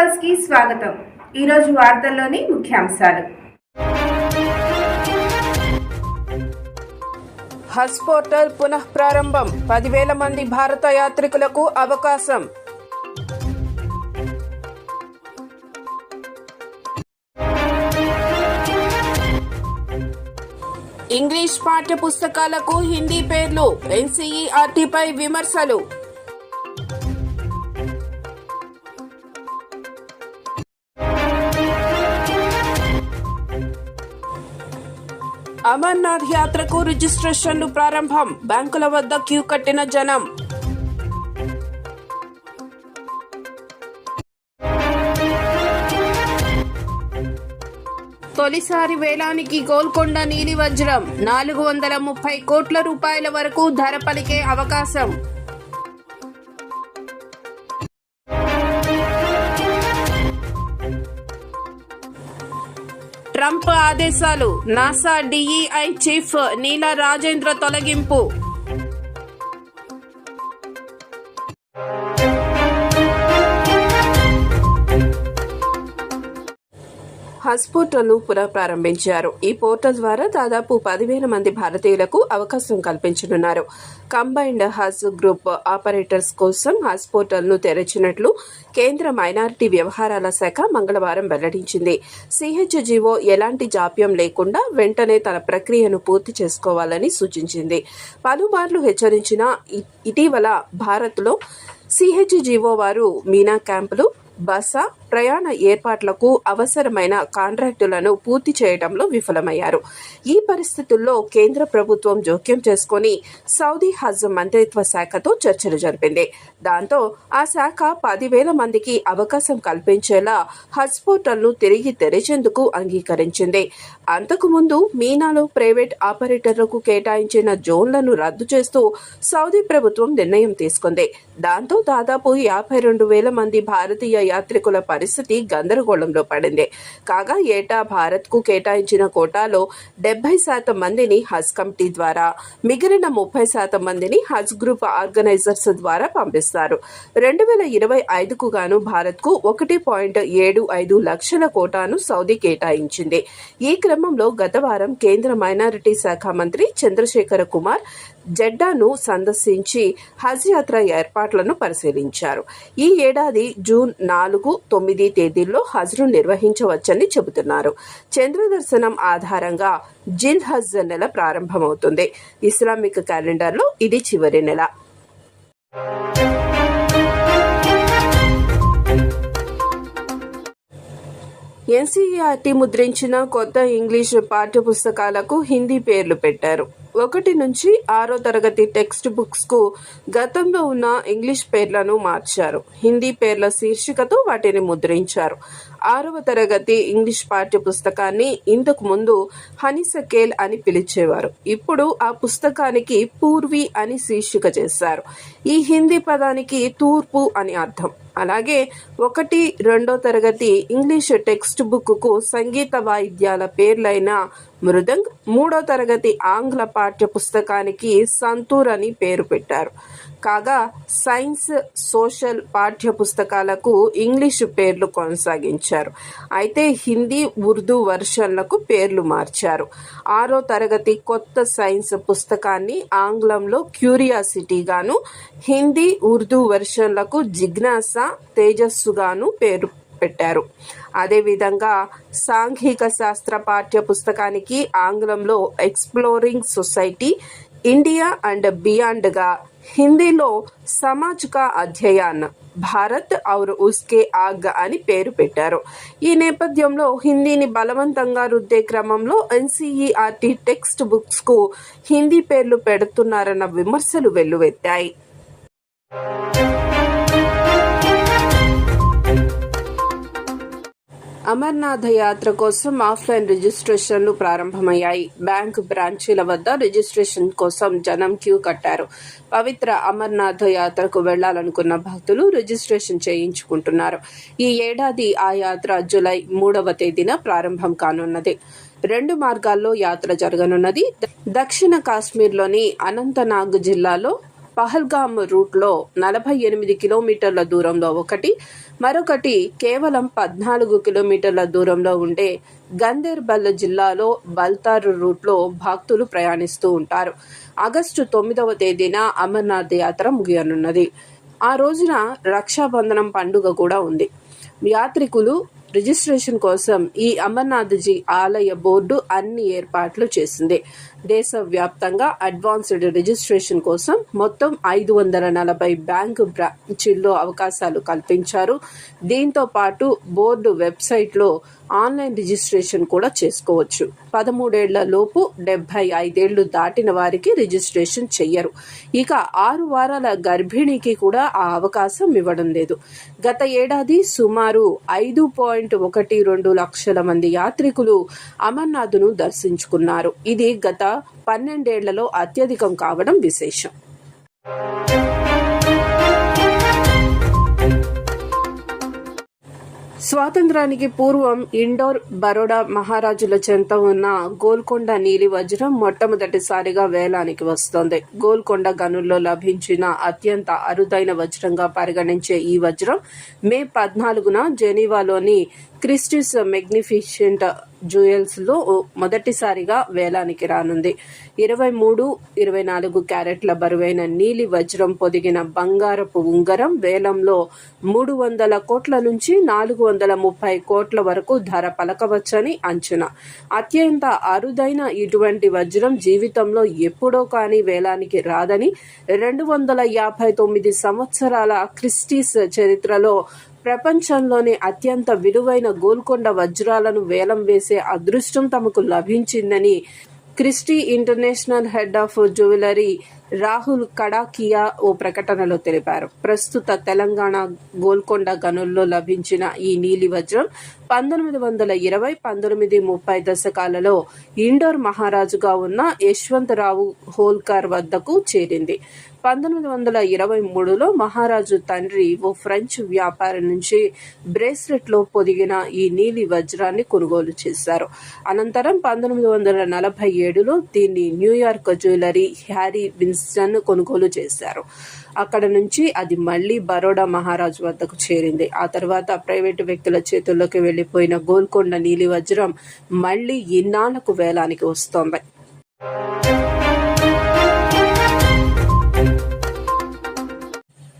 న్యూస్కి స్వాగతం. ఈరోజు వార్తల్లోని ముఖ్యాంశాలు. హజ్ పోర్టల్ పునః ప్రారంభం. పదివేల మంది భారత యాత్రికులకు అవకాశం. ఇంగ్లీష్ పాఠ్య పుస్తకాలకు హిందీ పేర్లు. ఎన్సీఈఆర్టీపై విమర్శలు. అమర్నాథ్ యాత్రకు రిజిస్ట్రేషన్లు ప్రారంభం. బ్యాంకుల వద్ద క్యూ కట్టిన జనం. తొలిసారి వేలానికి గోల్కొండ నీలి వజ్రం నాలుగు వందల ముప్పై కోట్ల రూపాయల వరకు ధర పలికే అవకాశం. ట్రంప్ ఆదేశాలు NASA DEI chief Neela Rajendra తొలగింపు. హజ్ పోర్టల్ను పునః ప్రారంభించారు ఈ పోర్టల్ ద్వారా దాదాపు పదివేల మంది భారతీయులకు అవకాశం కల్పించనున్నారు. కంబైన్డ్ హజ్ గ్రూప్ ఆపరేటర్స్ కోసం హజ్ పోర్టల్ను తెరచినట్లు కేంద్ర మైనారిటీ వ్యవహారాల శాఖ మంగళవారం వెల్లడించింది. సిహెచ్జిఓ ఎలాంటి జాప్యం లేకుండా వెంటనే తన ప్రక్రియను పూర్తి చేసుకోవాలని సూచించింది. పలుమార్లు హెచ్చరించిన ఇటీవల భారత్లో సిహెచ్జిఓ వారు మీనా క్యాంపులు బస ప్రయాణ ఏర్పాట్లకు అవసరమైన కాంట్రాక్టులను పూర్తి చేయడంలో విఫలమయ్యారు. ఈ పరిస్థితుల్లో కేంద్ర ప్రభుత్వం జోక్యం చేసుకుని సౌదీ హజ్ మంత్రిత్వ శాఖతో చర్చలు జరిపింది. దాంతో ఆ శాఖ పదివేల మందికి అవకాశం కల్పించేలా హజ్ పోర్టల్ను తిరిగి తెరిచేందుకు అంగీకరించింది. అంతకుముందు మీనాలో ప్రైవేట్ ఆపరేటర్లకు కేటాయించిన జోన్లను రద్దు చేస్తూ సౌదీ ప్రభుత్వం నిర్ణయం తీసుకుంది. దాంతో దాదాపు యాభై రెండు వేల మంది భారతీయ యాత్రికుల పరిస్థితి గందరగోళంలో పడింది. కాగా ఏటా భారత్కు కేటాయించిన కోటాలో డెబ్బై శాతం మందిని హజ్ కమిటీ ద్వారా మిగిలిన ముప్పై శాతం మందిని హజ్ గ్రూప్ ఆర్గనైజర్స్ ద్వారా పంపిస్తారు. రెండు వేల ఇరవై ఐదుకు గాను భారత్కు ఒకటి పాయింట్ ఏడు ఐదు లక్షల కోటాను సౌదీ కేటాయించింది. ఈ క్రమంలో గత వారం కేంద్ర మైనారిటీ శాఖ మంత్రి చంద్రశేఖర కుమార్ జెడ్డాను సందర్శించి హజ్ యాత్ర ఏర్పాట్లను పరిశీలించారు. ఈ ఏడాది జూన్ నాలుగు తొమ్మిది తేదీల్లో హజ్ను నిర్వహించవచ్చని చెబుతున్నారు. చంద్ర దర్శనం ఆధారంగా జిల్ హజ్ నెల ప్రారంభమవుతుంది. ఇస్లామిక్ క్యాలెండర్లో ఇది చివరి నెల. ఎన్సీఈఆర్టీ ముద్రించిన కొత్త ఇంగ్లీష్ పాఠ్యపుస్తకాలకు హిందీ పేర్లు పెట్టారు. ఒకటి నుంచి ఆరో తరగతి టెక్స్ట్ బుక్స్కు గతంలో ఉన్న ఇంగ్లీష్ పేర్లను మార్చారు. హిందీ పేర్ల శీర్షికతో వాటిని ముద్రించారు. ఆరవ తరగతి ఇంగ్లీష్ పాఠ్య పుస్తకాన్ని ఇంతకు ముందు హనీసకేల్ అని పిలిచేవారు. ఇప్పుడు ఆ పుస్తకానికి పూర్వి అని శీర్షిక చేశారు. ఈ హిందీ పదానికి తూర్పు అని అర్థం. అలాగే ఒకటి రెండో తరగతి ఇంగ్లీష్ టెక్స్ట్ బుక్కు సంగీత వాయిద్యాల పేర్లైన మృదంగ్ మూడో తరగతి ఆంగ్ల పాఠ్య పుస్తకానికి సంతూర్ అని పేరు పెట్టారు. కాగా సైన్స్ సోషల్ పాఠ్య పుస్తకాలకు ఇంగ్లీషు పేర్లు కొనసాగించారు. అయితే హిందీ ఉర్దూ వర్షన్లకు పేర్లు మార్చారు. ఆరో తరగతి కొత్త సైన్స్ పుస్తకాన్ని ఆంగ్లంలో క్యూరియాసిటీగాను హిందీ ఉర్దూ వెర్షన్లకు జిజ్ఞాస తేజస్సుగాను పేరు పెట్టారు. అదేవిధంగా సాంఘిక శాస్త్ర పాఠ్య పుస్తకానికి ఆంగ్లంలో ఎక్స్ప్లోరింగ్ సొసైటీ ఇండియా అండ్ బియాండ్గా హిందీలో సమాజ్ కా అధ్యయన్ భారత్ ఔర్ ఉస్కే ఆగ్ అని పేరు పెట్టారు. ఈ నేపథ్యంలో హిందీని బలవంతంగా రుద్దే క్రమంలో ఎన్సీఈఆర్టీ టెక్స్ట్ బుక్స్కు హిందీ పేర్లు పెడుతున్నారన్న విమర్శలు వెల్లువెత్తాయి. అమర్నాథ యాత్ర కోసం ఆఫ్లైన్ రిజిస్ట్రేషన్లు ప్రారంభమయ్యాయి. బ్యాంకు బ్రాంచీల వద్ద రిజిస్ట్రేషన్ కోసం జనం క్యూ కట్టారు. పవిత్ర అమర్నాథ యాత్రకు వెళ్ళాలనుకున్న భక్తులు రిజిస్ట్రేషన్ చేయించుకుంటున్నారు. ఈ ఏడాది ఆ యాత్ర జులై మూడవ తేదీన ప్రారంభం కానున్నది. రెండు మార్గాల్లో యాత్ర జరగనున్నది. దక్షిణ కాశ్మీర్లోని అనంతనాగ్ జిల్లాలో పహల్గామ్ రూట్లో నలభై ఎనిమిది కిలోమీటర్ల దూరంలో ఒకటి మరొకటి కేవలం పద్నాలుగు కిలోమీటర్ల దూరంలో ఉండే గందేర్బల్ జిల్లాలో బల్తార్ రూట్లో భక్తులు ప్రయాణిస్తూ ఉంటారు. ఆగస్టు తొమ్మిదవ తేదీన అమర్నాథ్ యాత్ర ముగియనున్నది. ఆ రోజున రక్షాబంధనం పండుగ కూడా ఉంది. యాత్రికులు రిజిస్ట్రేషన్ కోసం ఈ అమర్నాథ్జీ ఆలయ బోర్డు అన్ని ఏర్పాట్లు చేసింది. దేశవ్యాప్తంగా అడ్వాన్స్డ్ రిజిస్ట్రేషన్ కోసం మొత్తం ఐదు వందల నలభై బ్యాంకు బ్రాంచీల్లో అవకాశాలు కల్పించారు. దీంతో పాటు బోర్డు వెబ్సైట్లో ఆన్లైన్ రిజిస్ట్రేషన్ కూడా చేసుకోవచ్చు. పదమూడేళ్ళ లోపు డెబ్బై ఐదేళ్ళు దాటిన వారికి రిజిస్ట్రేషన్ చెయ్యరు. ఇక ఆరు వారాల గర్భిణికి కూడా ఆ అవకాశం ఇవ్వడం లేదు. గత ఏడాది సుమారు ఐదు పాయింట్ ఒకటి రెండు లక్షల మంది యాత్రికులు అమర్నాథ్ను దర్శించుకున్నారు. ఇది గత పన్నెండేళ్ళలో అత్యధికం కావడం విశేషం. స్వాతంత్రానికి పూర్వం ఇండోర్ బరోడా మహారాజుల చెంత ఉన్న గోల్కొండ నీలి వజ్రం మొట్టమొదటిసారిగా వేలానికి వస్తోంది. గోల్కొండ గనుల్లో లభించిన అత్యంత అరుదైన వజ్రంగా పరిగణించే ఈ వజ్రం మే పద్నాలుగున జెనీవాలోని క్రిస్టిస్ మెగ్నిఫిషెంట్ జ్యువెల్స్లో మొదటిసారిగా వేలానికి రానుంది. ఇరవై మూడు ఇరవై నాలుగు క్యారెట్ల బరువైన నీలి వజ్రం పొదిగిన బంగారపు ఉంగరం వేలంలో మూడు వందల కోట్ల నుంచి నాలుగు వందల ముప్పై కోట్ల వరకు ధర పలకవచ్చని అంచనా. అత్యంత అరుదైన ఇటువంటి వజ్రం జీవితంలో ఎప్పుడో కానీ వేలానికి రాదని రెండు వందల యాభై తొమ్మిది సంవత్సరాల క్రిస్టీస్ చరిత్రలో ప్రపంచంలోనే అత్యంత విలువైన గోల్కొండ వజ్రాలను వేలం వేసే అదృష్టం తమకు లభించిందని Christie international head of jewellery Rahul Kadakia ఓ ప్రకటనలో తెలిపారు. ప్రస్తుత తెలంగాణ గోల్కొండ గనుల్లో లభించిన ఈ నీలి వజ్రం పంతొమ్మిది వందల ఇరవై పంతొమ్మిది ముప్పై దశకాలలో ఇండోర్ మహారాజుగా ఉన్న యశ్వంతరావు హోల్కర్ వద్దకు చేరింది. పంతొమ్మిది వందల ఇరవై మూడులో మహారాజు తండ్రి ఓ ఫ్రెంచ్ వ్యాపారి నుంచి బ్రేస్లెట్లో పొదిగిన ఈ నీలి వజ్రాన్ని కొనుగోలు చేశారు. అనంతరం పంతొమ్మిది వందల నలభై ఏడులో దీన్ని న్యూయార్క్ జ్యువెలరీ హ్యారీ విన్స్టన్ కొనుగోలు చేశారు. అక్కడ నుంచి అది మళ్ళీ బరోడా మహారాజు వద్దకు చేరింది. ఆ తర్వాత ప్రైవేటు వ్యక్తుల చేతుల్లోకి వెళ్ళిపోయిన గోల్కొండ నీలి వజ్రం మళ్ళీ ఇన్నాళ్ళకు వేలానికి వస్తోంది.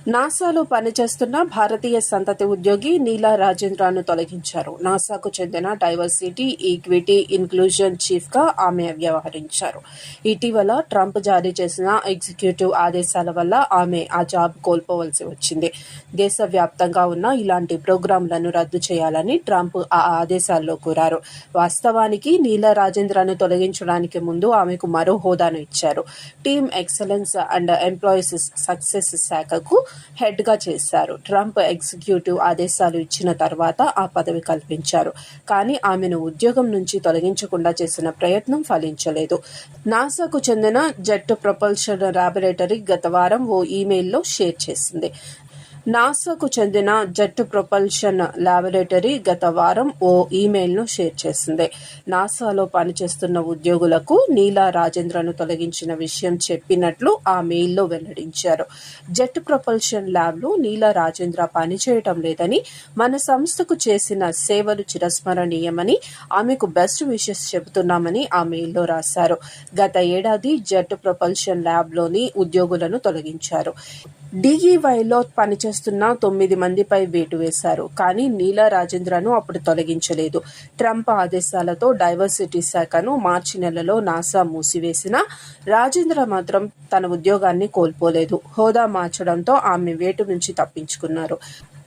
నాసాలో పనిచేస్తున్న భారతీయ సంతతి ఉద్యోగి నీలా రాజేంద్రను తొలగించారు. నాసాకు చెందిన డైవర్సిటీ ఈక్విటీ ఇన్క్లూజన్ చీఫ్గా ఆమె వ్యవహరించారు. ఇటీవల ట్రంప్ జారీ చేసిన ఎగ్జిక్యూటివ్ ఆదేశాల వల్ల ఆమె ఆ జాబ్ కోల్పోవలసి వచ్చింది. దేశవ్యాప్తంగా ఉన్న ఇలాంటి ప్రోగ్రాంలను రద్దు చేయాలని ట్రంప్ ఆ ఆదేశాల్లో కోరారు. వాస్తవానికి నీలా రాజేంద్రను తొలగించడానికి ముందు ఆమెకు మరో హోదాను ఇచ్చారు. Team excellence and employees success శాఖకు హెడ్గా చేశారు. ట్రంప్ ఎగ్జిక్యూటివ్ ఆదేశాలు ఇచ్చిన తర్వాత ఆ పదవి కల్పించారు. కానీ ఆమెను ఉద్యోగం నుంచి తొలగించకుండా చేసిన ప్రయత్నం ఫలించలేదు. నాసాకు చెందిన జెట్ ప్రొపల్షన్ లాబొరేటరీ గత వారం ఓ ఈమెయిల్లో షేర్ చేసింది. నాసాకు చెందిన జెట్ ప్రొపల్షన్ లాబొరేటరీ గత వారం ఓ ఈమెయిల్ను షేర్ చేసింది. నాసాలో పనిచేస్తున్న ఉద్యోగులకు నీలా రాజేంద్రను తొలగించిన విషయం చెప్పినట్లు ఆ మెయిల్లో వెల్లడించారు. జెట్ ప్రొపల్షన్ ల్యాబ్లో నీలా రాజేంద్ర పనిచేయటం లేదని మన సంస్థకు చేసిన సేవలు చిరస్మరణీయమని ఆమెకు బెస్ట్ విషెస్ చెబుతున్నామని ఆ మెయిల్లో రాశారు. గత ఏడాది జెట్ ప్రొపల్షన్ ల్యాబ్లోని ఉద్యోగులను తొలగించారు. డీఈవైలో పనిచేస్తున్న తొమ్మిది మందిపై వేటు వేశారు. కానీ నీలా రాజేంద్రను అప్పుడు తొలగించలేదు. ట్రంప్ ఆదేశాలతో డైవర్సిటీ శాఖను మార్చి నెలలో నాసా మూసివేసిన రాజేంద్ర మాత్రం తన ఉద్యోగాన్ని కోల్పోలేదు. హోదా మార్చడంతో ఆమె వేటు నుంచి తప్పించుకున్నారు.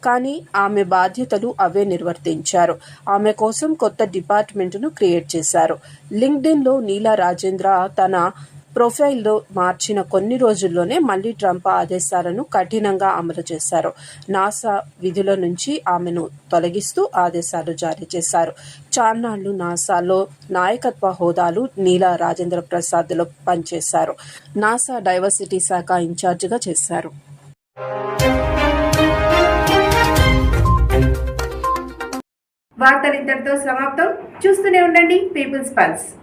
కానీ ఆమె బాధ్యతలు అవే నిర్వర్తించారు. ఆమె కోసం కొత్త డిపార్ట్మెంట్ను క్రియేట్ చేశారు. లింక్డ్ఇన్లో నీలా రాజేంద్ర తన ప్రొఫైల్లో మార్చిన కొన్ని రోజుల్లోనే మళ్ళీ ట్రంప్ ఆదేశాలను కఠినంగా అమలు చేశారు. నాసా విధుల నుంచి ఆమెను తొలగిస్తూ ఆదేశాలు జారీ చేశారు. చాన్నాళ్ళు నాసాలో నాయకత్వ హోదాలు నీలా రాజేంద్ర ప్రసాద్లో పనిచేశారు. నాసా డైవర్సిటీ శాఖ ఇన్ఛార్జిగా చేశారు. వార్తలు ఇంతటితో సమాప్తం. చూస్తూనే ఉండండి పీపుల్స్ పల్స్.